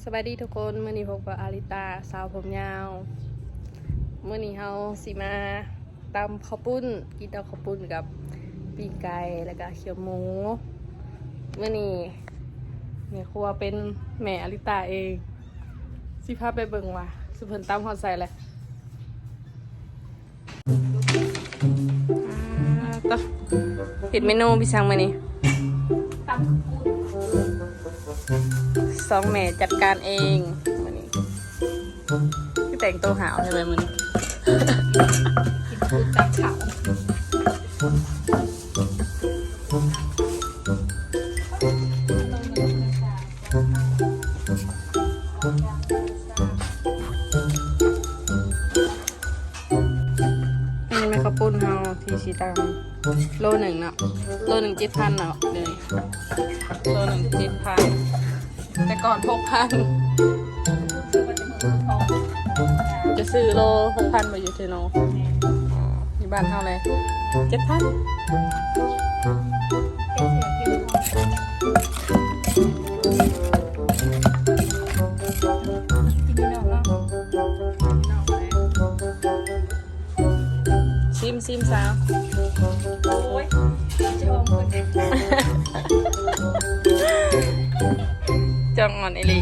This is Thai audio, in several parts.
สวัสดีทุกคนเมื่อนี้พบกับอาริตาสาวผมยาวเมื่อนี้เฮาสิมาตำข้าวปุ้นกินตำข้าวปุ้นกับปีไก่แล้วก็เขียวหมูเมื่อนี้แม่ครัวเป็นแม่อาริตาเองสิพาไปเบิ่งว่าสุเพิ่นตำฮอดใส่แหละต่อเห็ดเมนูพี่ช่างมื่อนี้ สองแม่จัดการเองวันนี้พี่แต่งตัวหาวใช่ไหมมันแต่งขาวอันนี้แม่ข้าวปุ้นเฮาที่ชีตังโลหนึ่งเนาะโลหนึ่งเจ็ดพันเนาะเดี๋ย อนหกพันคือมันจะเหมือนทองจะซื้อโลหกพันมาอยู่เทโนอ๋อที่บ้านเท่าไหร่เจ็ดพันเป็นเสียงเข้มข้นกินไม่ได้หรอกซิมซิมสาวโอ้ยจะอมคนเด็ก งงอนเอลิ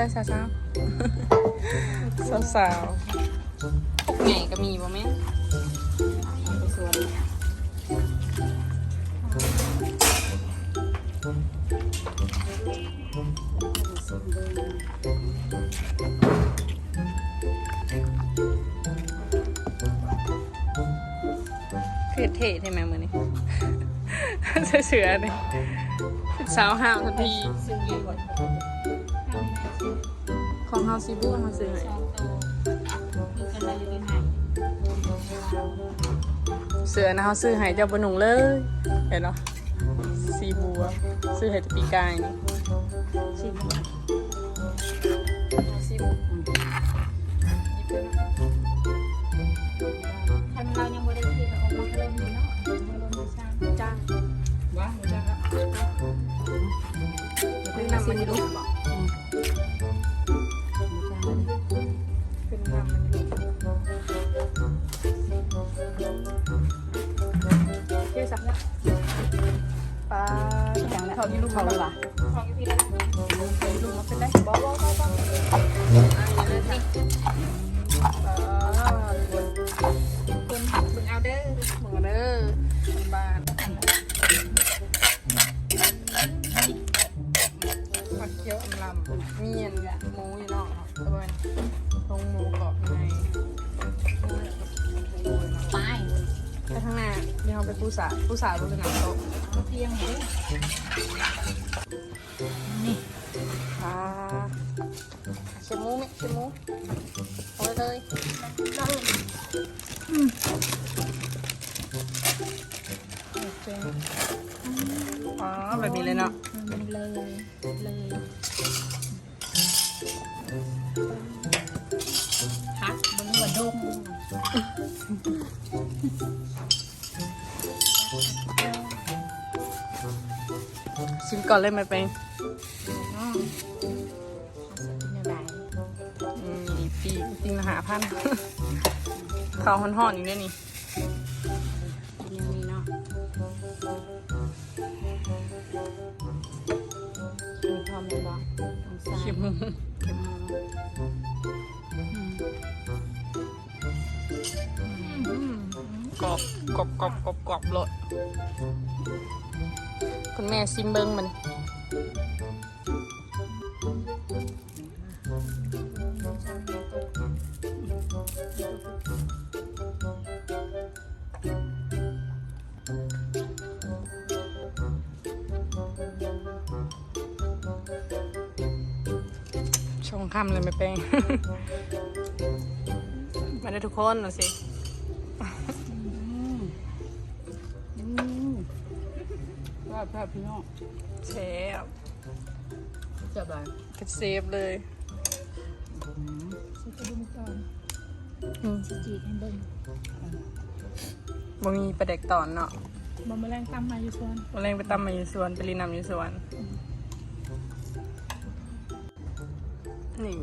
มาใส่สาวสาวสาวสาวพวกใหญ่ก็มีบ่แม่ไปสวนคือเท่ใช่ไหมมือนี้เสือๆนี่สาวห้าวทันที ซึ่งยืนก่อาซีบูมาซื้อให้สอยเสือนะเฮาซื้อให้เจ้าบนุงเลยเห็นเนาะซีบัวซื้อให้แตปีกายนี่ซีบูหยิบเลยนะทำเรายังไม่ได้คิดออกมาเริ่มเนาะมาเริ่มที่ช่างจ้างว้าวจ้างครับเป็นน้ำมันอ เขามีลูกเขาเลยว่ะของพี่แล้วเขามีลูกมาเป็นได้บ่บ่บ่บ่อะอก เดี๋ยวเราไปปูสาปูสาดูสนามโต๊ะเอาเพียงนี้นี่ ก่อนเลยไหมเป็นน้องนี่ปีปีมหาพันเขาห่อนๆอยู่ด้วยนี่นยันี่เนาะมีพอมเลยบ่ต้องขกรอบกรอบกรอบกรอบกรอบเลย คุณแม่ซิมเบิงมันชงคำเลยไม่เป็น มาได้ทุกคนนะสิ แซ่บพี่น้องเชฟแซ่บอะไรก็เซฟเลยชินจะดูนก่อนจีจีให้เบิ้งบ่มีประเด็กตอนเนาะบ่มาแรงตำมาอยู่สวนบ่แรงไปตำมาอยู่สวนไปรีนำอยู่สวนนี่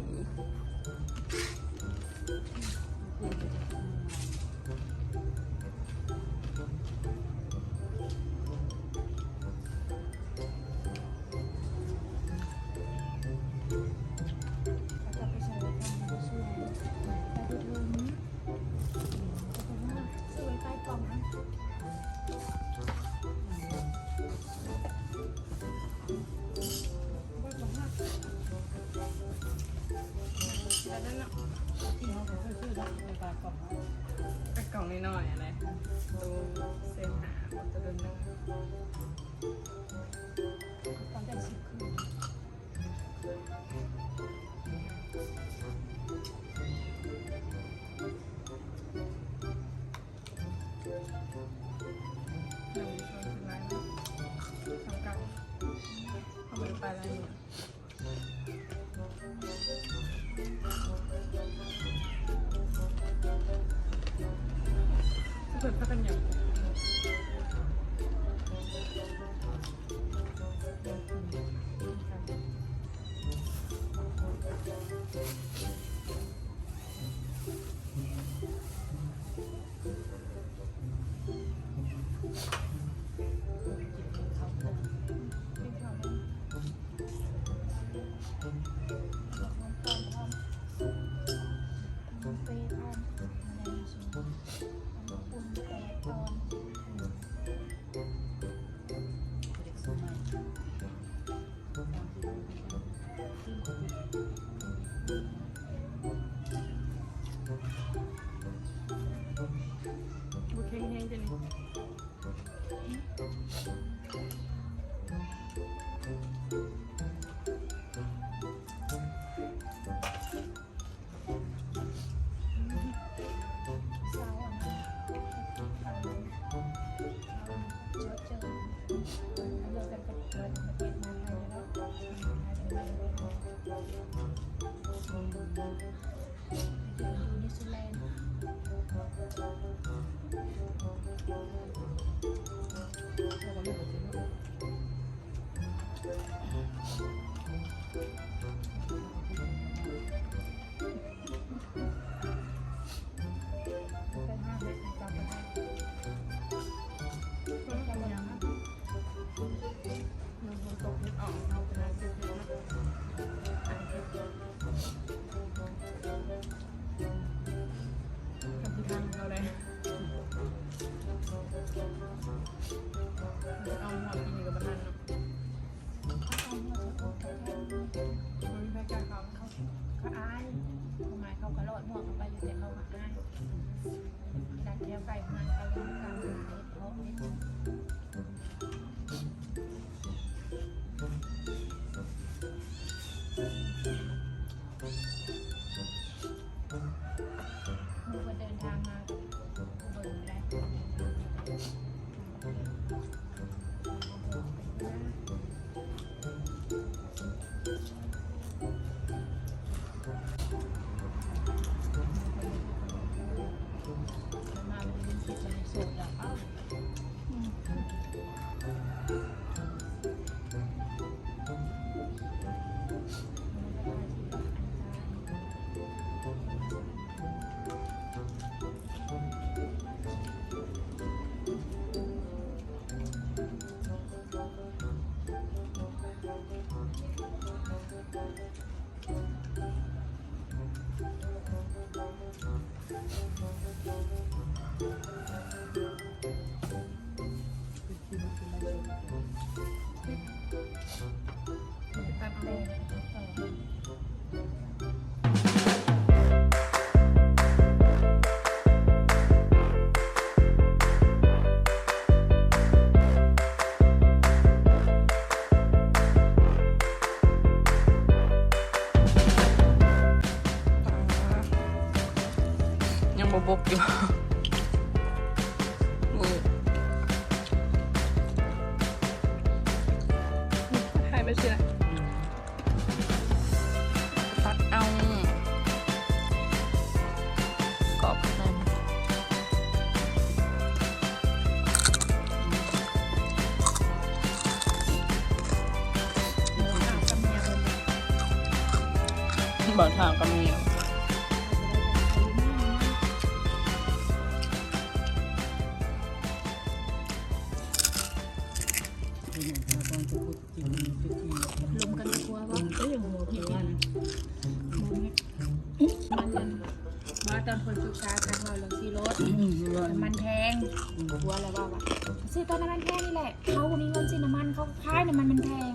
ขาขายน้ำมันมันแพง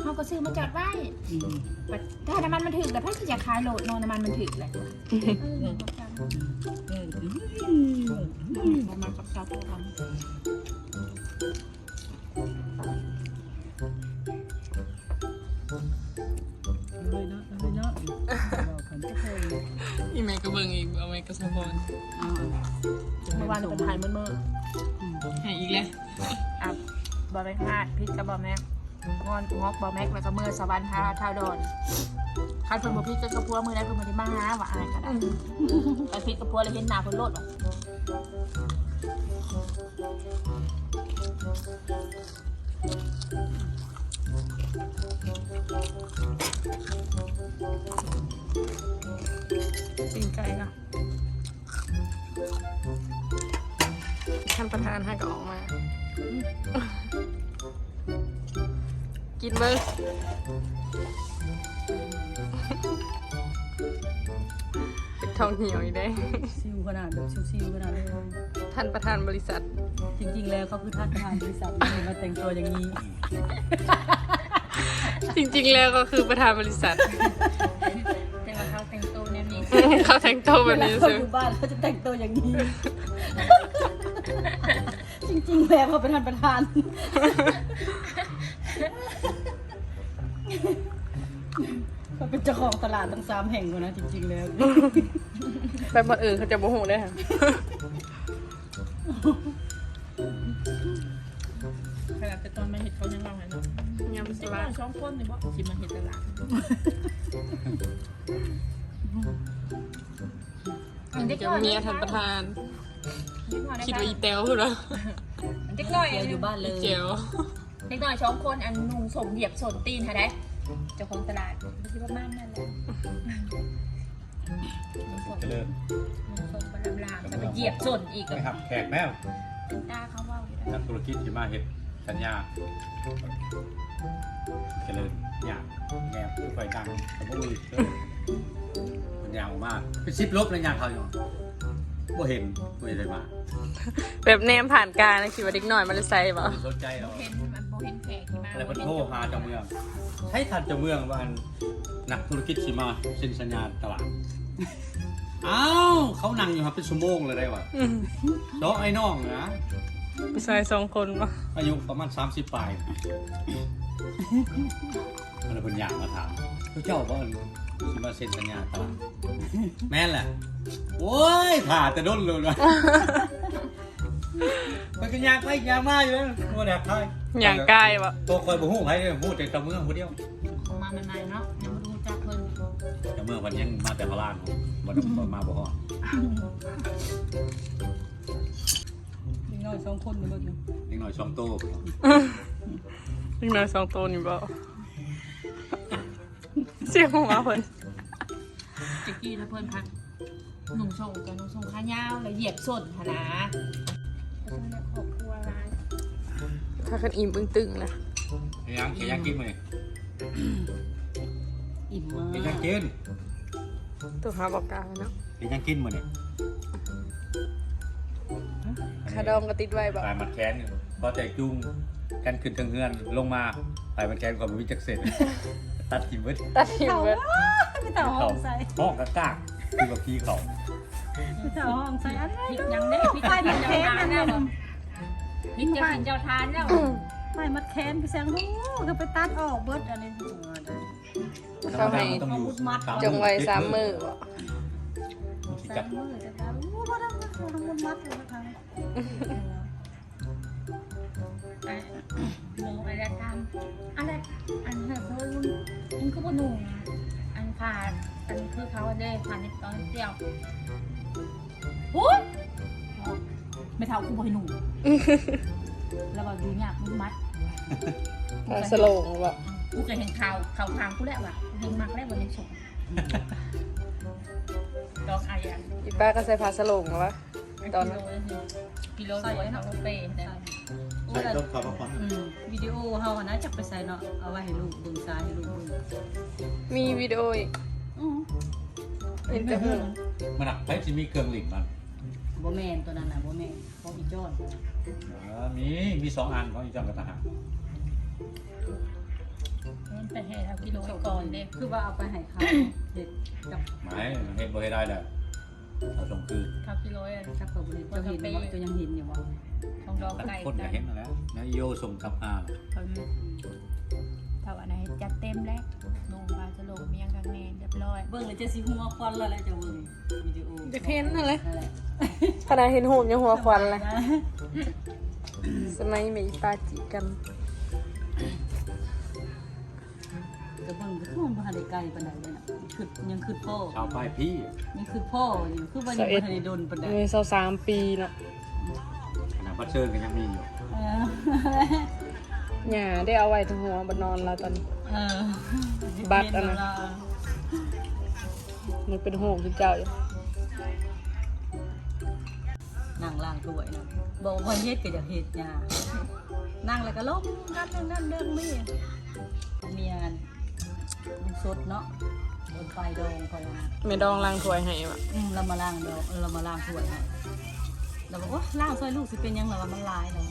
เขาก็ซื้อมาจอดไว้บัดถ้าน้ำมันมันถึกแต่พ่อที่จะขายโหลดเนอนน้ำมันมันถึกแหละเออเขาจำประมาณกับเจ้าพวกมันอีแม่ก็เบิ่งอีกเอาแม่ก็สะพอนเมื่อวานเป็นถ่ายมืดมืดให้อีกแล้วอะ บอแม็กพลาดพิษกับบอแม็กงอนงอกบอแม็กแล้วก็มือสวรรค์พาเท่าโดนคันเพิ่นบ่พิษก็กระพัวมือได้เพิ่นบ่ได้มาหาว่าอายก็ได้แต่พิษกระพัวแล้วเห็นหน้าเพิ่นโลดว่ะปิ้งไก่ค่ะท่านประธานให้ก็ออกมา กินเบิ้งเป็นทองเหี่ยวอีกได้ ซิวขนาดแบบซิวๆขนาดเลยท่านประธานบริษัท จริง ๆ แล้วเขาคือท่านประธานบริษัทไม่ได้มาแต่งตัวอย่างนี้ จริงๆแล้วก็คือประธานบริษัท แต่ว่าเขาแต่งตัวแนวนี้เขาแต่งตัวแบบเวลานี้เขาซื้ออยู่บ้านเขาจะแต่งตัวอย่างนี้ จริงๆแล้วเขาเป็นท่านประธาน เขาเป็นเจ้าของตลาดทั้งสามแห่งกว่านะจริงๆแล้ว ไปหมดอื่นเขาจะโมโหได้ค่ะขนาดแต่ตอนมาเห็ดเขายังเล่าให้เนาะยำสสิลัว่าดสองคนนี่บ่สิมาเห็ดตลาดจะเมียท่านประธาน คิดว่าอีเตลคือเหรอเด็กน้อยเดี๋ยวอยู่บ้านเลย เจียว เด็กน้อยสองคนอันนุ่งสมเหยียบสนตีนค่ะได้ เจ้าของตลาดคิดว่าม่านนั่นแหละนุ่งสมเจริญนุ่งสมบรรลามจะไปเหยียบสนอีกกับไม่ครับแขกแล้วตาเขาเว่าอยู่ได้นักธุรกิจที่มาเฮ็ดสัญญาเจริญยากแงบไฟดังสมมติมันยาวมากเป็นสิบลบเลยยางเขาอยู่ บ่เห็นไม่ได้มาแบบแนมผ่านการนะคิดว่าเด็กหน่อยมันจะใส่บ่ไม่สนใจหรอกเห็นมันโบเห็นแขกที่มาอะไรมันโทรหาเจ้าเมืองใช้ทันเจ้าเมืองว่าอันนักธุรกิจที่มาเซ็นสัญญาตลาดอ้าวเขานั่งอยู่ครับเป็นชั่วโมงเลยได้วะอืมน้องไอ้น้องนะผู้ชายสองคนบ่อายุประมาณ30ปลาย มันเลยเป็นอย่างมาถามพระเจ้าว่าสิมาเซ็นสัญญาตลาดแม่นแหละโอ้ยผ่าแต่ด้นเลยนะมันก็ยางไปยางมาอยู่แล้วโมแดกใครอย่างใกล้บ่ตัวคอยบ่ฮู้ใครเลยฮู้แต่เจ้าเมืองผู้เดียวของมาใหม่ๆเนาะยังไม่รู้จักเพิ่นเจ้าเมืองมันยังมาแต่พลานบ่ได้บ่มาบ่ฮอดมีน้อยสองคนมาเบิ่งอยู่นิดหน่อยช่องโตเด็กห น่อยสองตัวนี่บ่เสียงหัวเพิ่นจิกกี้ถ้าเพิ่นพักหนุ่มส่งกับหนุ่มส่งขายาวแล้วเหยียบสนค่ะนะเพราะฉะนั้นครอบครัวร้านถ้าคันอิ่มอึ้งตึงนะเฮ็ดยังเฮ็ดยังกินมื้อนี้อิ่มมาเฮ็ดยังกกินตัวหาบอกกลางเนาะเฮ็ดยังกินมื้อนี้คาดองก็ติดไว้บ่ปลายมันแขนพอแต่จุง กันขึ้นทางเฮือนลงมาปลายมันแขนก็บ่มีจักเสร็จ ตัดกินเบิดตัดทิ้งเบิดไม่ต่อห้องใส่ห้องกะกากคือกับพี่เขาไม่ต่อห้องใส่อันนั้นพริกยังได้พริกไปจะมักิดนแขเจ้านทานนั่นแล้วน่ะพริกจะกินเจ้าทานแล้วไปมัดแขนไปแซงหูก็ไปตัดออกเบิดอะไรตัวได้เขาให้ต้องอยู่มัดสามจงไว้สามมือบ่สจับมือจะทำโอ้บ่ได้บ่ได้มันมัดเลยนะคะ อะหมูอะไรทำอะไรอันนี้คือมันคือปนุ่งอันขาดอันคือเขาได้ผ่านนิดตอนเดียวโอ้ยไม่เท่ากูบ่ให้หนุ่มแล้วก็ดูยากมันมัดพาสโลงบ่กูเคยเห็นข่าวข่าวทางกูแล้วว่ะเห็นมักแล้วบนในชมดอกอายันอีป้าก็ใส่พาสโลงวะ ตอนนั้นกิโลสวยเนาะเป้แต่ใส่ต้มข้าวพอนอืมวิดีโอเฮาอะนะจักไปใส่เนาะเอาไว้ให้ลูกเบิ่งซ้ายให้ลูกเบิ่งมีวิดีโออีกอือเห็นแต่หูมันอะใช้ที่มีเครื่องหลิงมันบ่แม่นตัวนั้นน่ะบ่แม่นของอีจอนเออมีมีสองอันของอีจังกับทหารมันไปให้เรากิโลก่อนเด็กคือว่าเอาไปให้เขาเด็กกับหมายเห็นบ่ให้ได้เลย เราส่งคืนข้าวกิโลอะกับกับบริเจ้าเห็นบ่เจ้ายังเห็นอยู่บ่ของดอกแต่ไก่คนก็เห็นนั่นแหล้วนะโยส่งกับอาน่ะถ้าวันไหนจัดเต็มแล้วลงปลาจะลงเมียงกางเนเรียบร้อย เบิ่งเลยจะสิหัวควันแล้วแหละจะเบิ่งวิดีโอจะเห็นนั่นเลยนั่นแหละขนาดเห็นหูยังหัวควันเลยสมัยมีอีป้าจีกัน เบิ่งก็คือมันบ่ทันได้ไกลปานใดเลยน่ะคือยังคือพ่อชาวป้ายพี่ยังคือพ่ออยู่คือว่ายังบ่ทันได้โดนปานใดมีสาวสามปีเนาะขนาดบัตรเชิญก็ยังมีอยู่เออหย่าได้เอาไว้ทั้งหัวบนนอนแล้วตอนนี้เออบัตรอันนั้นมันเป็นหูคือเจ้าอยู่นั่งล่างถ้วยนะบอกว่าเฮ็ดก็อยากเฮ็ดหยานั่งแล้วก็ล้มนั่นนั่นนั่นเรื่องมีเมียนมัน สดเนาะบนไฟดองคอยมาไม่ดองล้างถ้วยให้วะอืมเรามาล้างดอกเรามาล้างถ้วยให้เราบอกว่าล้างซอยลูกสิเป็นหยังไงว่ามันลายเรา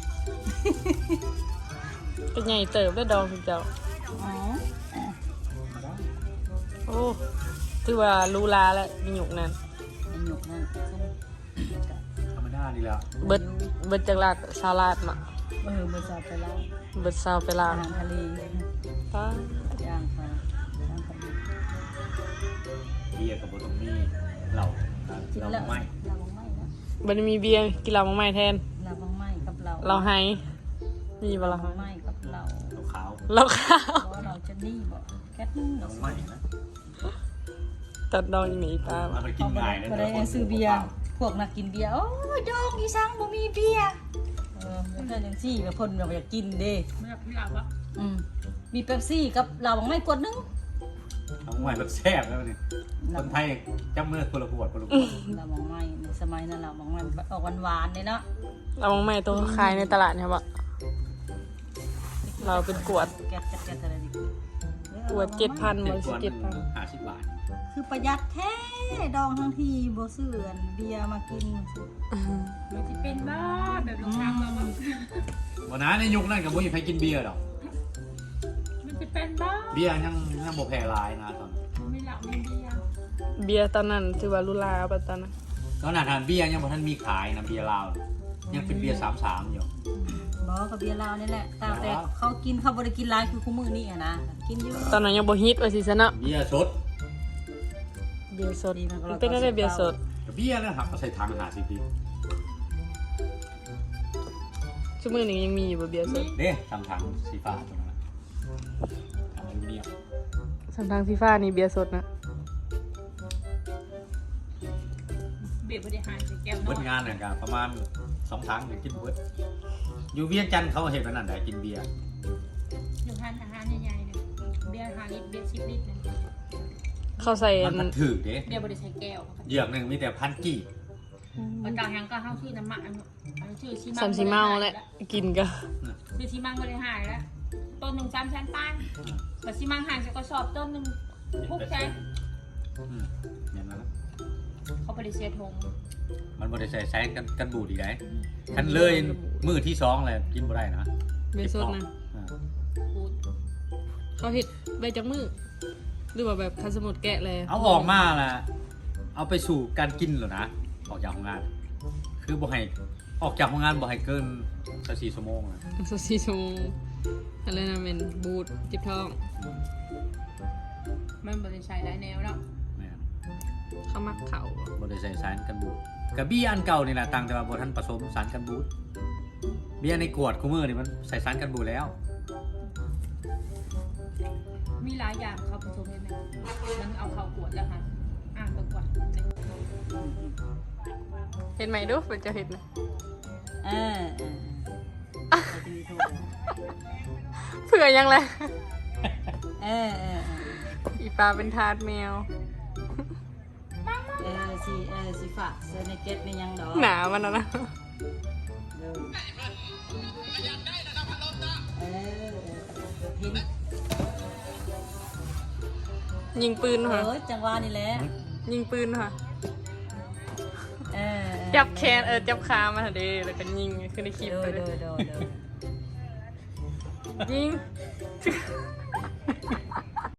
เป็นใหญ่เติบได้ดองคือเจ้าอ๋อโอ้ถือว่ารู้ลาแล้วมีหยุกนั่นไอ้หยกนั่นส้มธรรมดานี่แหละเบิดเบิดจากลาดซาลาดมาเออเมื่อสาวไปล้างเบิดซาวไปลาอาหารทะเลป้า บียร์กับโบตรงนี้เรากินเราแล้วไม่เราบังไม่นะบันมีเบียร์กินเหล้ามาใหม่แทนเราบังไม่กับเราเราให้มีบ่เราเราบังไม่กับเราเราขาวเราข้าวเพราะเราจะนี่บอกแค่นึงเราไม่นะตัดดองอีหมีตามันไปกินง่ายนะบ่ได้ซื้อเบียร์พวกนักกินเบียร์โอ้ยดองอีสังบ่มีเบียร์เออแล้วก็จังซี่กับเพิ่นก็อยากกินเด้ไม่อยากไม่หลับอะอืมมีเป๊ปซี่กับเราบังไม่กดนึง เอาไม่รสแซ่บแล้วนี่คนไทยจับมือคนละขวดคนละขวดเราบังไม่ในสมัยนั้นเราบังไม่ออกหวานๆเลยเนาะเรามาใหม่ตัวขายในตลาดเนี่ยบ่เราเป็นกวดแก๊สแก๊สอะไรดิกวดเจ็ดพันเจ็มัดนขสิวดเจ็ดพันห้าสิบบาท คือประหยัดแท้ดองทั้งทีบ่ซื้ออันเบียร์มากินมันจะเป็นบ้าแบบลงทางเราอะวันนั้นในยุคนั้นกับบุ้ยใครกินเบียร์หรอกมันจะ เป็นบ้าเบียร์ยังยังโบแพร่หลายนะตอนนั้นไม่หลับไม่เบียร์เบียร์ตอนนั้นถือว่ารู้ลาปะตอนนั้นตอนนั้นทานเบียร์ยังบ่ทันมีขายนะเบียร์ลาวยังเป็นเบียร์สามสามอยู่บ่กับเบียร์ลาวนี่แหละตามแต่เขากินเขาบ่ได้กินหลายคือคู่มื้อนี้อะนะ กินอยู่ตอนนั้นยังบ่ฮิตว่าสิซะเนาะเบียร์สดเบียร์สดมันเป็นอะไรเบียร์สดเบียร์แล้วหักเอาใส่ถังหาสิบปีชั่วโมงนี้ยังมีอยู่บ่เบียร์สดเด้ทำถังสีฟ้าตรงนั้นถังอลูมิ เนียมสัมทางฟีฟ่านี่เบียร์สดนะเบียร์บริหารจะแก้วเบิน้อดยงานเนี่ยกันประมาณสองถังอย่างกินเบิดอยู่เวียงจันทน์เขาเห็นมันนั่นได้กินเบียร์อยู่ทานอาหารใหญ่ๆเนี่ยเบียร์ห้าลิตรเบียร์สิบลิตรเนี่ยเขาใส่มัอันนมันถือเด้เบียร์บริใช้แก้วเหยือกหนึ่งมีแต่พันกี่มันกลางยังก็เข้าชื่อน้ำมันอันชื่อชิมังสามสีเมาแหละกินก็ชื่อชิมังบริหารแล้ว ต้นหนึ่งสามแสนป้ายแต่ชิมังห่างจากกระสอบต้นหนึ่งพุกแสนอืมอย่างนั้นนะเขาบริเซียทงมันบริใส่ใช้กันกันบูดอีกได้คันเลยมือที่สองเลยกินบ่ได้นะเบียร์สดนะอ่าพูดเขาเห็ดใบจักมือหรือว่าแบบคันสมุดแกะเลยเอาออกมาละเอาไปสู่การกินเหรอนะออกจากโรงงาน คือบ่ให้ออกจากโรงงานบ่ให้เกินสักสี่ชั่วโมงนะสักสี่ชั่วโมง อะไรนะเป็นบูดจิบท้อง มันบริใช้หลายแนวแล้วแม่นเขามักเขาบ่ได้ใส่สารกันบูดกับเบียร์อันเก่านี่แหละต่างแต่ว่าบ่ทันผสมสารกันบูดเบียร์ในขวดคู่มือนี่มันใส่สารกันบูดแล้ว มีหลายอย่างเขาผสมกันไหมมันเอาเข้ากวดแล้วค่ะอ่านเบิ่งก่อนเห็นไหมดูเป็นจะเห็นนะเออเออ เผื่อยังไงเออเออเอออีปลาเป็นทาสแมว เออสีเออสีฝากเสื้อในเก็ตนี่ยังดอกหนามันนะนะเออเออพินยิงปืนเอค่ะอจังหวะนี่แหละยิงปืนค่ะเออ จับแขนเออจับขามาเด้แล้วก็ยิงขึ้นในคลิปโดเลยยโดยโดยโดยยิง